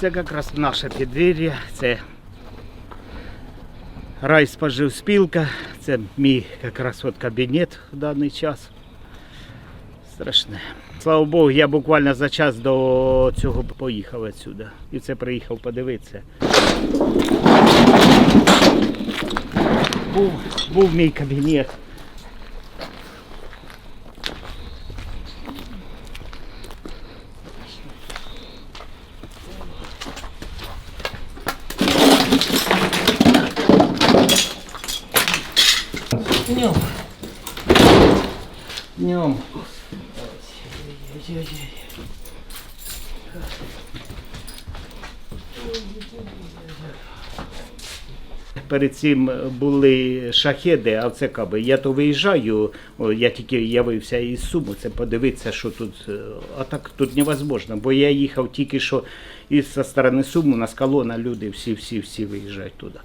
Це якраз наше підвір'я, це райспоживспілка, це мій якраз от кабінет в даний час. Страшне. Слава Богу, я буквально за час до цього поїхав відсюди. І це приїхав подивитися. Був, був мій кабінет. Днем. Днем. Перед цим були шахеди, а це каби. Я то виїжджаю, я тільки явився із Суму, це подивитися, що тут. е, А так тут невозможно, бо я їхав тільки що із со сторони Суму, у нас колона, люди всі, всі, всі виїжджають туди.